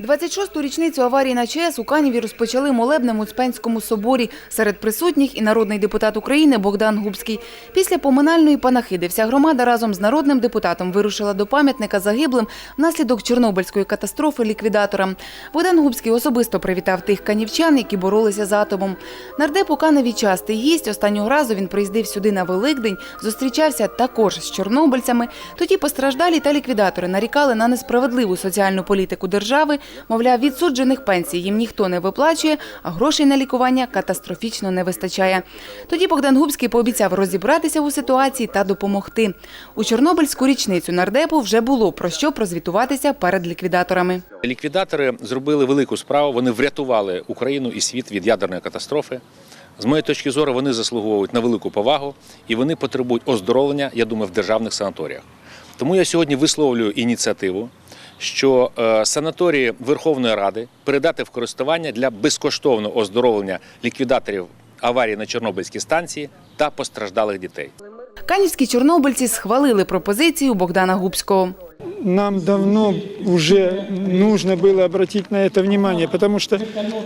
26-ту річницю аварії на ЧАЕС у Каніві розпочали молебнем у Успенському соборі. Серед присутніх і народний депутат України Богдан Губський. Після поминальної панахиди вся громада разом з народним депутатом вирушила до пам'ятника загиблим внаслідок Чорнобильської катастрофи ліквідаторам. Богдан Губський особисто привітав тих канівчан, які боролися з атомом. Нардеп у Каневі частий гість. Останнього разу він приїздив сюди на Великдень, зустрічався також з чорнобильцями. Тоді постраждалі та ліквідатори нарікали на несправедливу соціальну політику держави. Мовляв, відсуджених пенсій їм ніхто не виплачує, а грошей на лікування катастрофічно не вистачає. Тоді Богдан Губський пообіцяв розібратися у ситуації та допомогти. У Чорнобильську річницю нардепу вже було про що прозвітуватися перед ліквідаторами. Ліквідатори зробили велику справу. Вони врятували Україну і світ від ядерної катастрофи. З моєї точки зору, вони заслуговують на велику повагу і вони потребують оздоровлення, я думаю, в державних санаторіях. Тому я сьогодні висловлюю ініціативу, що е, санаторії Верховної Ради передати в користування для безкоштовного оздоровлення ліквідаторів аварії на Чорнобильській станції та постраждалих дітей. Канівські чорнобильці схвалили пропозицію Богдана Губського. нам давно уже нужно было обратить на это внимание, потому что,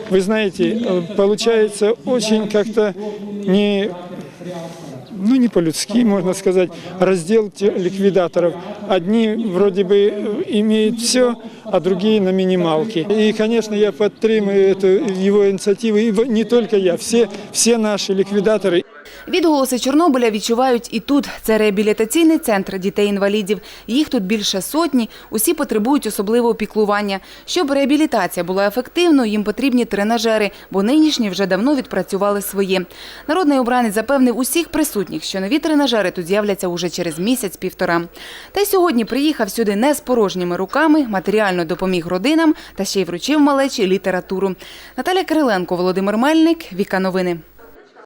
вы знаете, э, получается очень как-то не, ну не по-людски, можно сказать, раздел те- ликвидаторов. Одни вроде бы э, имеют все, а другие на минималке. И, конечно, я подтримую эту его инициативу, и в- не только я, все, все наши ликвидаторы, Відголоси Чорнобиля відчувають і тут. Це реабілітаційний центр дітей-інвалідів. Їх тут більше сотні. Усі потребують особливого піклування. Щоб реабілітація була ефективною, їм потрібні тренажери, бо нинішні вже давно відпрацювали своє. Народний обранець запевнив усіх присутніх, що нові тренажери тут з'являться уже через місяць-півтора. Та й сьогодні приїхав сюди не з порожніми руками, матеріально допоміг родинам та ще й вручив малечі літературу. Наталя Кириленко, Володимир Мельник, Віка Новини.